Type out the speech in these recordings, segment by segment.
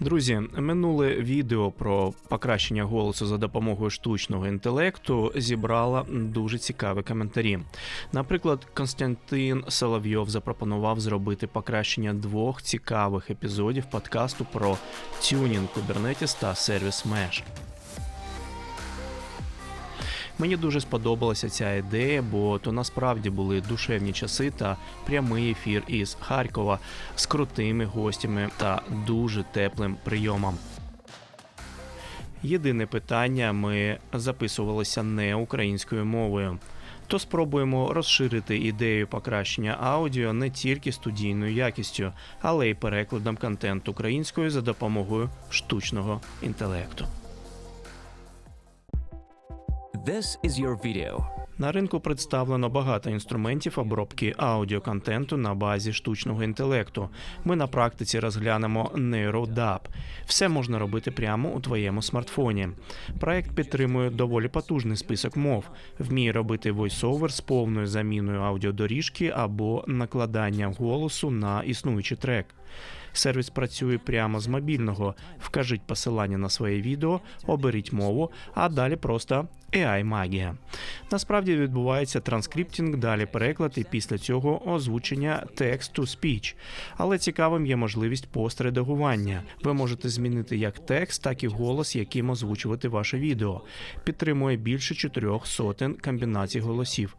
Друзі, минуле відео про покращення голосу за допомогою штучного інтелекту зібрало дуже цікаві коментарі. Наприклад, Константин Соловйов запропонував зробити покращення двох цікавих епізодів подкасту про тюнінг Kubernetes та сервіс Mesh. Мені дуже сподобалася ця ідея, бо то насправді були душевні часи та прямий ефір із Харкова з крутими гостями та дуже теплим прийомом. Єдине питання: ми записувалися не українською мовою. То спробуємо розширити ідею покращення аудіо не тільки студійною якістю, але й перекладом контенту українською за допомогою штучного інтелекту. This is your video. На ринку представлено багато інструментів обробки аудіоконтенту на базі штучного інтелекту. Ми на практиці розглянемо NeuroDAP. Все можна робити прямо у твоєму смартфоні. Проект підтримує доволі потужний список мов, вміє робити войсовер з повною заміною аудіодоріжки або накладанням голосу на існуючий трек. Сервіс працює прямо з мобільного. Вкажіть посилання на своє відео, оберіть мову, а далі просто ai магія. Насправді відбувається транскриптінг, далі переклад і після цього озвучення to speech. Але цікавим є можливість постредагування. Ви можете змінити як текст, так і голос, яким озвучувати ваше відео. Підтримує більше чотирьох сотень комбінацій голосів.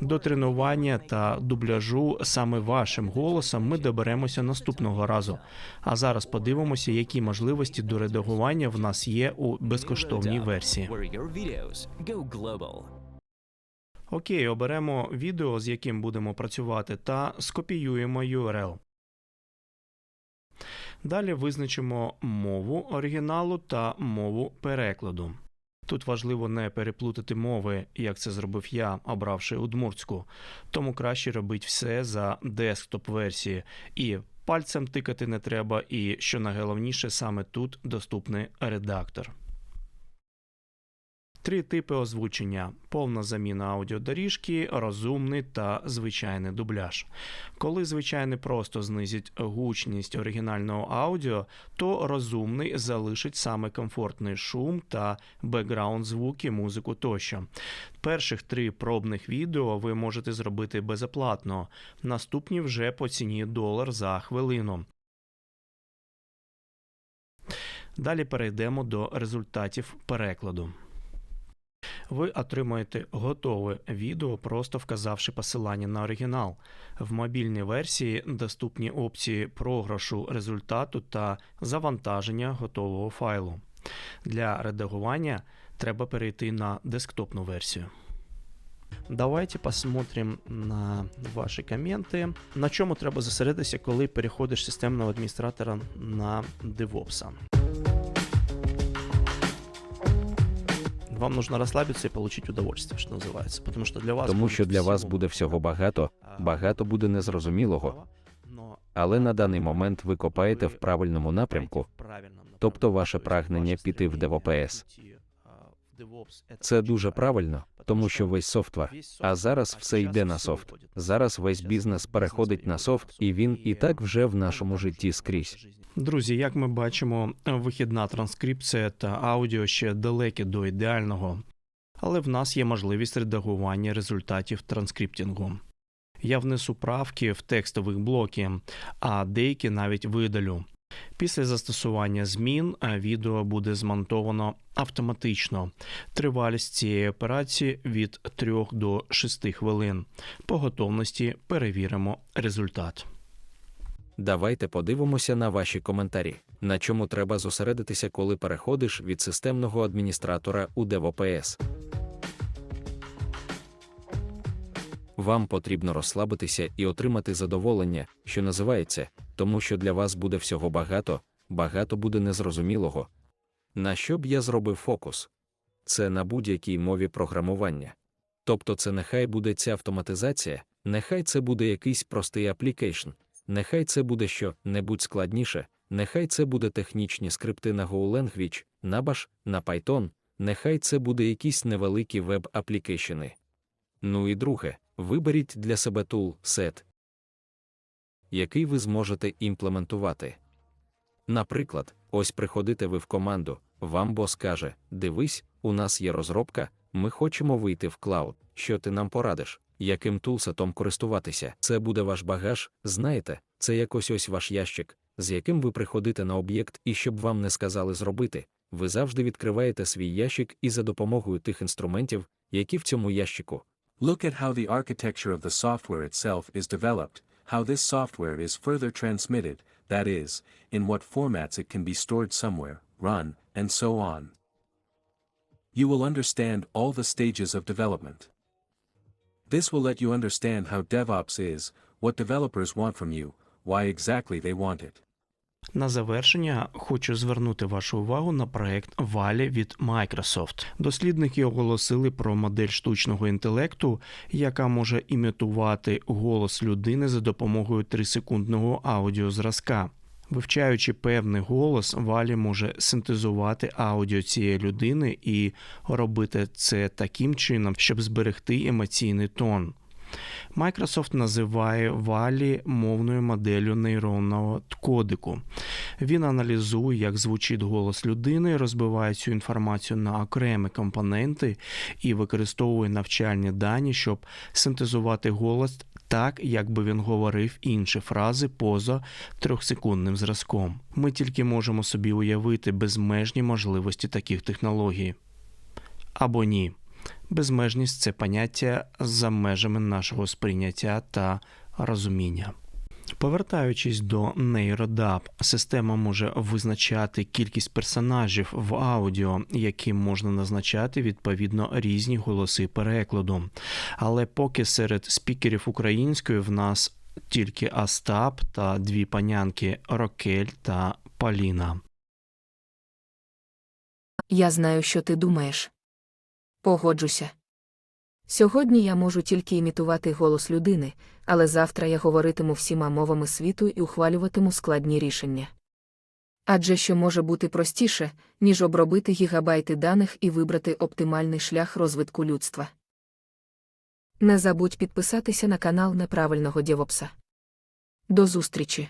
До тренування та дубляжу саме вашим голосом ми доберемося наступного разу. А зараз подивимося, які можливості до редагування в нас є у безкоштовній версії. Окей, оберемо відео, з яким будемо працювати, та скопіюємо URL. Далі визначимо мову оригіналу та мову перекладу. Тут важливо не переплутати мови, як це зробив я, обравши удмуртську, тому краще робити все за десктоп-версії, і пальцем тикати не треба, і що найголовніше, саме тут доступний редактор. Три типи озвучення: повна заміна аудіодоріжки, розумний та звичайний дубляж. Коли звичайний просто знизить гучність оригінального аудіо, то розумний залишить саме комфортний шум та бекграунд звуки, музику тощо. Перших три пробних відео ви можете зробити безоплатно, наступні вже по ціні долар за хвилину. Далі перейдемо до результатів перекладу. Ви отримаєте готове відео, просто вказавши посилання на оригінал. В мобільній версії доступні опції програшу результату та завантаження готового файлу. Для редагування треба перейти на десктопну версію. Давайте посмотрим на ваші коменти. На чому треба зосередитися, коли переходиш системного адміністратора на DevOps? Вам нужно расслабиться і отримати удовольствие, що називається. Тому що для вас Тому що для вас буде всього багато, багато буде незрозумілого, но але на даний момент ви копаєте в правильному напрямку. тобто ваше Тобто прагнення піти в стремління DevOps. піти, а, в DevOps, це дуже правильно, тому що весь софтвар. А зараз все йде на софт. Зараз весь бізнес переходить на софт, і він і так вже в нашому житті скрізь. Друзі, як ми бачимо, вихідна транскрипція та аудіо ще далекі до ідеального, але в нас є можливість редагування результатів транскриптінгу. Я внесу правки в текстових блоки, а деякі навіть видалю. Після застосування змін відео буде змонтовано автоматично. Тривалість цієї операції від 3 до 6 хвилин. По готовності перевіримо результат. Давайте подивимося на ваші коментарі. На чому треба зосередитися, коли переходиш від системного адміністратора у DevOps? Вам потрібно розслабитися і отримати задоволення, що називається, тому що для вас буде всього багато, багато буде незрозумілого. На що б я зробив фокус? Це на будь-якій мові програмування. Тобто, це нехай буде ця автоматизація, нехай це буде якийсь простий аплікейшн, нехай це буде що-небудь складніше, нехай це буде технічні скрипти на GoLanguage, на Bash, на Python, нехай це буде якісь невеликі веб-аплікейшени. Ну і друге, виберіть для себе тул сет, який ви зможете імплементувати. Наприклад, ось приходите ви в команду, вам бос каже: Дивись, у нас є розробка, ми хочемо вийти в клауд. Що ти нам порадиш? Яким тулсетом користуватися? Це буде ваш багаж, знаєте, це якось ось ваш ящик, з яким ви приходите на об'єкт, і щоб вам не сказали зробити, ви завжди відкриваєте свій ящик і за допомогою тих інструментів, які в цьому ящику. Look at how the architecture of the software itself is developed, how this software is further transmitted, that is, in what formats it can be stored somewhere, run, and so on. You will understand all the stages of development. This will let you understand how DevOps is, what developers want from you, why exactly they want it. На завершення хочу звернути вашу увагу на проект Валі від Microsoft. Дослідники оголосили про модель штучного інтелекту, яка може імітувати голос людини за допомогою 3-секундного аудіозразка. Вивчаючи певний голос, Валі може синтезувати аудіо цієї людини і робити це таким чином, щоб зберегти емоційний тон. Microsoft називає Валі мовною моделлю нейронного кодику. Він аналізує, як звучить голос людини, розбиває цю інформацію на окремі компоненти і використовує навчальні дані, щоб синтезувати голос так, як би він говорив інші фрази поза трьохсекундним зразком. Ми тільки можемо собі уявити безмежні можливості таких технологій. Або ні. Безмежність це поняття за межами нашого сприйняття та розуміння. Повертаючись до NeuroDAP, система може визначати кількість персонажів в аудіо, яким можна назначати відповідно різні голоси перекладу. Але поки серед спікерів української в нас тільки Астап та дві панянки Рокель та Поліна. Я знаю, що ти думаєш. Погоджуся. Сьогодні я можу тільки імітувати голос людини, але завтра я говоритиму всіма мовами світу і ухвалюватиму складні рішення. Адже що може бути простіше, ніж обробити гігабайти даних і вибрати оптимальний шлях розвитку людства. Не забудь підписатися на канал Неправильного Дєвопса. До зустрічі!